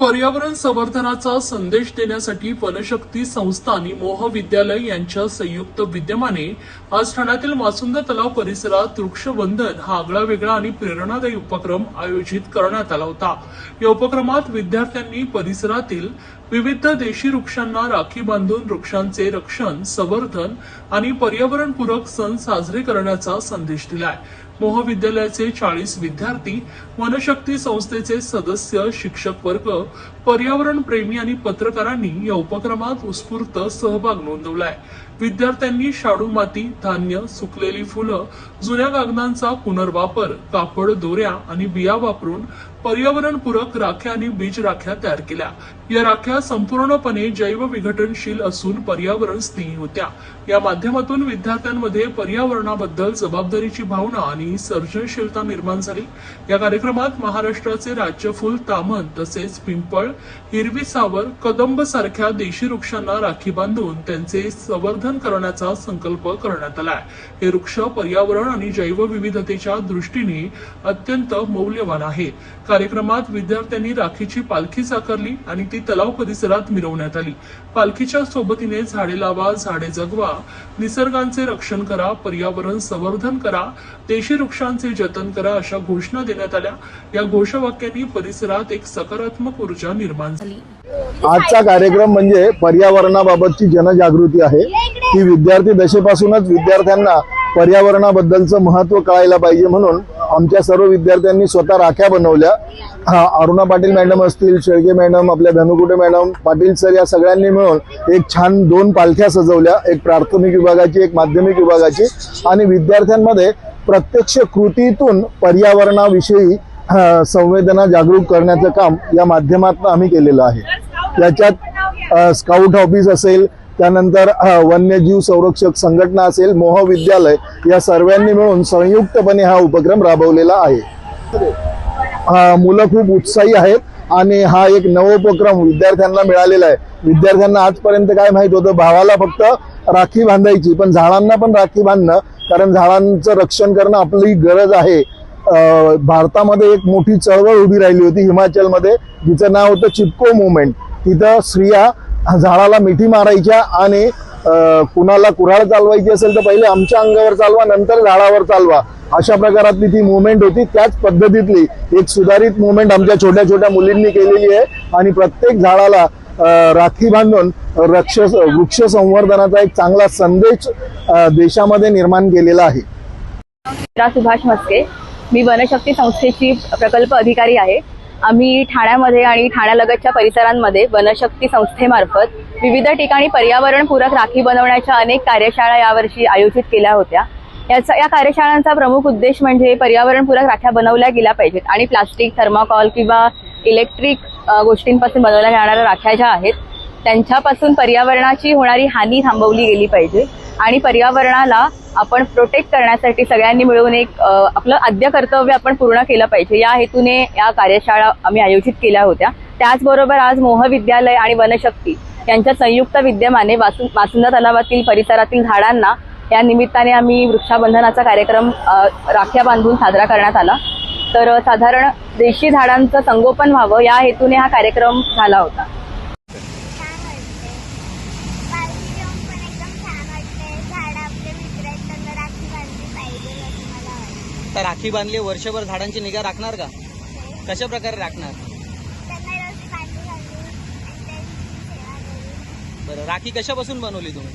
पर्यावरण संवर्धनाचा संदेश देण्यासाठी वनशक्ती संस्था आणि मोह विद्यालय यांच्या संयुक्त विद्यमाने आज ठाण्यातील मासुंद तलाव परिसरात वृक्षबंधन हा आगळा वेगळा आणि प्रेरणादायी उपक्रम आयोजित करण्यात आला होता. या उपक्रमात विद्यार्थ्यांनी परिसरातील विविध देशी वृक्षांना राखी बांधून वृक्षांचे रक्षण संवर्धन आणि पर्यावरणपूरक सण साजरे करण्याचा संदेश दिलाय. महाविद्यालयाचे चाळीस विद्यार्थी वनशक्ती संस्थेचे सदस्य शिक्षक वर्ग पर्यावरण प्रेमी आणि पत्रकारांनी या उपक्रमात उत्स्फूर्त सहभाग नोंदवलाय. विद्यार्थ्यांनी शाडू माती धान्य सुकलेली फुलं जुन्या कागदांचा पुनर्वापर कापड दोऱ्या आणि बिया वापरून पर्यावरणपूरक राख्या आणि बीज राख्या तयार केल्या. या राख्या संपूर्णपणे जैव विघटनशील असून पर्यावरण स्नेही होत्या. या माध्यमातून विद्यार्थ्यांमध्ये पर्यावरणाबद्दल जबाबदारीची भावना आणि सर्जनशीलता निर्माण झाली. या कार्यक्रमात महाराष्ट्राचे राज्यफूल तामन तसेच पिंपळ हिरवी सावर कदंब सारख्या देशी वृक्षांना राखी बांधून त्यांचे संवर्धन करण्याचा संकल्प करण्यात आलाय. हे वृक्ष पर्यावरण आणि जैवविविधतेच्या दृष्टीने अत्यंत मौल्यवान आहे. कार्यक्रमात विद्यार्थ्यांनी राखीची पालखी साकारली आणि ती तलाव परिसरात मिरवण्यात आली. पालखीच्या सोबतीने झाडे लावा झाडे जगवा निसर्गांचे रक्षण करा पर्यावरण संवर्धन करा देशी वृक्षांचे जतन करा अशा घोषणा देण्यात आल्या. या घोषवाक्यांनी परिसरात एक सकारात्मक ऊर्जा निर्माण झाली. आजचा कार्यक्रम म्हणजे पर्यावरणाबाबतची जनजागृती आहे. की विद्यार्थी दशेपासूनच विद्यार्थ्यांना पर्यावरणाबद्दलचं महत्त्व कळायला पाहिजे म्हणून आमच्या सर्व विद्यार्थ्यांनी स्वतः राख्या बनवल्या. हा, अरुणा पाटील मॅडम असतील शेळके मॅडम आपल्या धनुकुटे मॅडम पाटील सर या सगळ्यांनी मिळून एक छान दोन पालख्या सजवल्या. एक प्राथमिक विभागाची एक माध्यमिक विभागाची. आणि विद्यार्थ्यांमध्ये प्रत्यक्ष कृतीतून पर्यावरणाविषयी संवेदना जागरूक करण्याचं काम या माध्यमातून आम्ही केलेलं आहे. याच्यात स्काउट ऑफिस असेल त्यानंतर वन्यजीव संरक्षक संघटना असेल मोहविद्यालय या सर्वांनी मिळून संयुक्तपणे हा उपक्रम राबवलेला आहे. मुलं खूप उत्साही आहेत आणि हा एक नवोपक्रम विद्यार्थ्यांना मिळालेला आहे. विद्यार्थ्यांना आजपर्यंत काय माहीत होतं? भावाला फक्त राखी बांधायची पण झाडांना पण राखी बांधणं कारण झाडांचं रक्षण करणं आपली गरज आहे. भारतामध्ये एक मोठी चळवळ उभी राहिली होती हिमाचलमध्ये जिचं नाव होतं चिपको मुवमेंट. तिथं स्त्रिया झाडाला मिठी मारायच्या आणि कुणाला कुऱ्हाड चालवायची असेल तर पहिले आमच्या अंगावर चालवा नंतर झाडावर चालवा. अशा प्रकारातली ती मुवमेंट होती. त्याच पद्धतीतली एक सुधारित मुवमेंट आमच्या छोट्या छोट्या मुलींनी केलेली आहे. आणि प्रत्येक झाडाला राखी बांधून रक्ष वृक्ष संवर्धनाचा एक चांगला संदेश देशामध्ये निर्माण केलेला आहे. सुभाष मस्के मी वनशक्ती संस्थेची प्रकल्प अधिकारी आहे. आम्ही ठाण्यामध्ये आणि ठाण्यालगतच्या परिसरांमध्ये वनशक्ती संस्थेमार्फत विविध ठिकाणी पर्यावरणपूरक राखी बनवण्याच्या अनेक कार्यशाळा यावर्षी आयोजित केल्या होत्या. याचा या कार्यशाळांचा प्रमुख उद्देश म्हणजे पर्यावरणपूरक राख्या बनवल्या गेल्या पाहिजेत आणि प्लास्टिक थर्माकॉल किंवा इलेक्ट्रिक गोष्टींपासून बनवल्या जाणाऱ्या राख्या ज्या आहेत त्यांच्यापासून पर्यावरणाची होणारी हानी थांबवली गेली पाहिजे. आणि पर्यावरणाला आपण प्रोटेक्ट करण्यासाठी सगळ्यांनी मिळून एक आपलं आद्य कर्तव्य आपण पूर्ण केलं पाहिजे. या हेतूने या कार्यशाळा आम्ही आयोजित केल्या होत्या. त्याचबरोबर आज मोह विद्यालय आणि वनशक्ती यांच्या संयुक्त विद्यमाने वासु वासुंदा तलावातील परिसरातील झाडांना या निमित्ताने आम्ही वृक्षाबंधनाचा कार्यक्रम राख्या बांधून साजरा करण्यात आला. तर साधारण देशी झाडांचं संगोपन व्हावं या हेतूने हा कार्यक्रम झाला होता. आता राखी बांधली वर्षभर झाडांची निगा राखणार का? कशा प्रकारे राखणार? बरं राखी कशापासून बनवली तुम्ही?